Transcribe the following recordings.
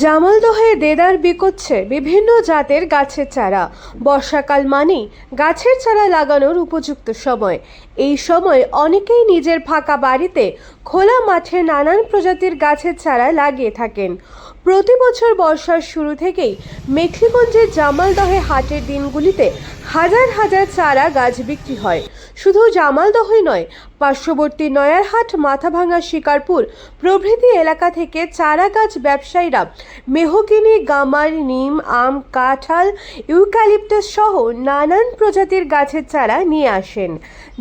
জামালদহে দেদার বিকোচ্ছে বিভিন্ন জাতের গাছের চারা। বর্ষাকাল মানেই গাছের চারা লাগানোর উপযুক্ত সময়। এই সময় অনেকেই নিজের ফাঁকা বাড়িতে খোলা মাঠে নানান প্রজাতির গাছের চারা লাগিয়ে থাকেন। প্রতি বছর বর্ষার শুরু থেকেই মেখলিগঞ্জের জামালদহে হাটের দিনগুলিতে হাজার হাজার চারা গাছ বিক্রি হয়। শুধু জামালদহই নয়, পার্শ্ববর্তী নয়ারহাট মাথাভাঙা শিকারপুর প্রভৃতি এলাকা থেকে চারা গাছ ব্যবসায়ীরা মেহগিনি, গামার, নিম, আম, কাঁঠাল, ইউক্যালিপটাস সহ নানান প্রজাতির গাছের চারা নিয়ে আসেন।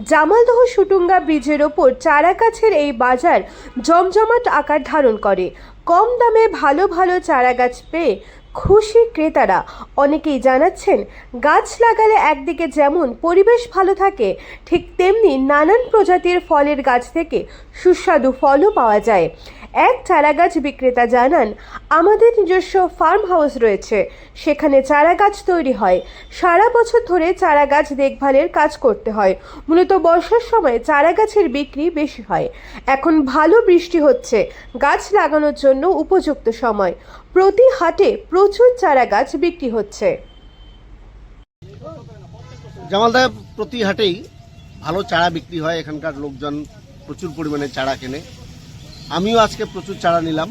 জামালদহ সুটুঙ্গা ব্রিজের ওপর চারা গাছের এই বাজার জমজমাট আকার ধারণ করে। কম দামে ভালো ভালো চারাগাছ পেয়ে খুশি ক্রেতারা। অনেকেই জানাচ্ছেন, গাছ লাগালে একদিকে যেমন পরিবেশ ভালো থাকে, ঠিক তেমনি নানান প্রজাতির ফলের গাছ থেকে সুস্বাদু ফলও পাওয়া যায়। এক চারা গাছ বিক্রেতা জানান, আমাদের নিজস্ব ফার্ম হাউস রয়েছে, সেখানে চারা গাছ তৈরি হয়। সারা বছর ধরে চারা গাছ দেখভালের কাজ করতে হয়। মূলত বর্ষার সময় চারা গাছের বিক্রি বেশি হয়। এখন ভালো বৃষ্টি হচ্ছে। গাছ লাগানোর জন্য উপযুক্ত সময়। প্রতি হাটে প্রচুর চারা গাছ বিক্রি হচ্ছে। জামালদা প্রতি হাটেই ভালো চারা বিক্রি হয়। এখানকার লোকজন প্রচুর পরিমাণে চারা কেনে। আমিও আজকে প্রচুর চারা নিলাম।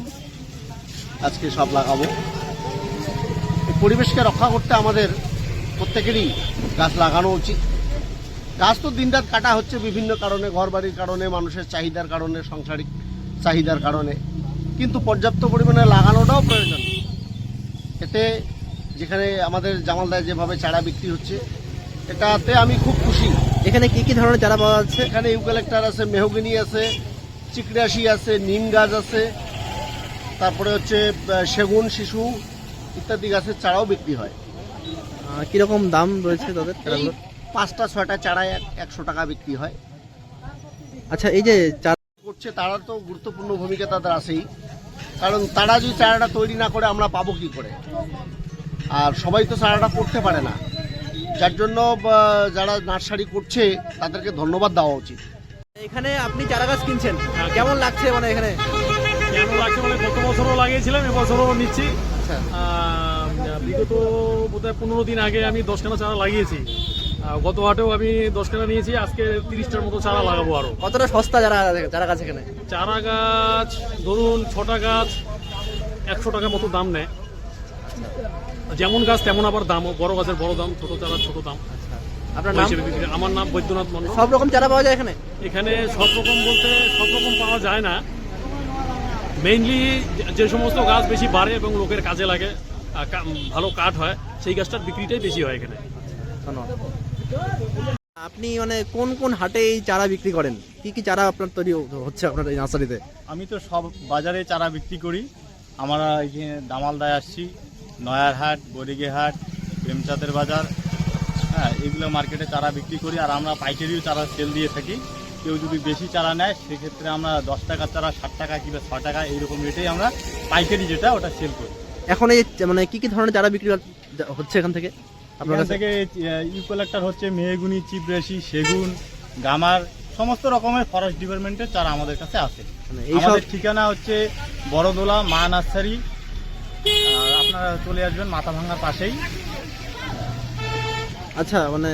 আজকে সব লাগাবো। পরিবেশকে রক্ষা করতে আমাদের প্রত্যেকেরই গাছ লাগানো উচিত। গাছ তো দিনরাত কাটা হচ্ছে বিভিন্ন কারণে, ঘরবাড়ির কারণে, মানুষের চাহিদার কারণে, সাংসারিক চাহিদার কারণে। কিন্তু পর্যাপ্ত পরিমাণে লাগানোটাও প্রয়োজন। এতে যেখানে আমাদের জামালদায় যেভাবে চারা বিক্রি হচ্ছে এটাতে আমি খুব খুশি। এখানে কি কি ধরনের চারা পাওয়া যাচ্ছে? এখানে ইউক্যালেক্টার আছে মেহগিনি আছে চিকড়াশি আছে নিম গাছ আছে তারপরে হচ্ছে সেগুন শিশু ইত্যাদি গাছের চারাও বিক্রি হয়। কীরকম দাম রয়েছে তাদের পাঁচটা ছয়টা চারায় এক- একশো টাকা বিক্রি হয়। আচ্ছা এই যে চারা করছে তারা তো গুরুত্বপূর্ণ ভূমিকা তাদের আছেই। কারণ তারা যদি চারাটা তৈরি না করে আমরা পাবো কি করে? আর সবাই তো চারাটা করতে পারে না। যার জন্য যারা নার্সারি করছে তাদেরকে ধন্যবাদ দেওয়া উচিত। এখানে আপনি চারা গাছ কিনছেন। কেমন লাগছে মানে এখানে? কেন লাগছে মানে গত বছরও লাগিয়েছিলাম এবছরও নিচ্ছি। আচ্ছা। বিগত বোধহয় পনেরো দিন আগে আমি দশখানা চারা লাগিয়েছি। গত হাটেও আমি দশখানা নিয়েছি আজকে তিরিশটার মতো চারা লাগাবো আরও। কতটা সস্তা চারা চারা গাছ এখানে? চারা গাছ ধরুন ছটা গাছ একশো টাকা মতো দাম নেয়। যেমন গাছ তেমন আবার দামও। বড় গাছের বড় দাম ছোট চারা ছোট দাম। আপনার নাম? আমার নাম বৈদ্যনাথ মন্ডল। সব রকম চারা পাওয়া যায় এখানে? এখানে সব রকম বলতে সব রকম পাওয়া যায় না। মেইনলি যে সমস্ত গাছ বেশি বাড়ে এবং লোকের কাজে লাগে ভালো কাঠ হয় সেই গাছটার বিক্রিটাই বেশি হয় এখানে। ধন্যবাদ। আপনি মানে কোন কোন হাটে এই চারা বিক্রি করেন? কি কি চারা আপনার তৈরি হচ্ছে আপনার এই নার্সারিতে? আমি তো সব বাজারে চারা বিক্রি করি। আমরা এখানে দামালদায় আসছি নয়ারহাট বরিগেহাট প্রেমচাঁদের বাজার হ্যাঁ এগুলো মার্কেটে চারা বিক্রি করি। আর আমরা পাইকারিও চারা সেল দিয়ে থাকি। কেউ যদি বেশি চারা নেয় সেক্ষেত্রে আমরা দশ টাকার চারা ষাট টাকা কিংবা ছ টাকা এইরকম রেটেই আমরা পাইকারি যেটা ওটা সেল করি। এখন এই মানে কি কি ধরনের চারা বিক্রি হচ্ছে এখান থেকে? আপনার থেকে ইউকোলেক্টার হচ্ছে মেহগুনি চিপরেশি সেগুন গামার সমস্ত রকমের ফরেস্ট ডিপার্টমেন্টের চারা আমাদের কাছে আছে। মানে আমাদের ঠিকানা হচ্ছে বড়দোলা মা নার্সারি। আপনারা চলে আসবেন মাথা ভাঙার পাশেই। আচ্ছা মানে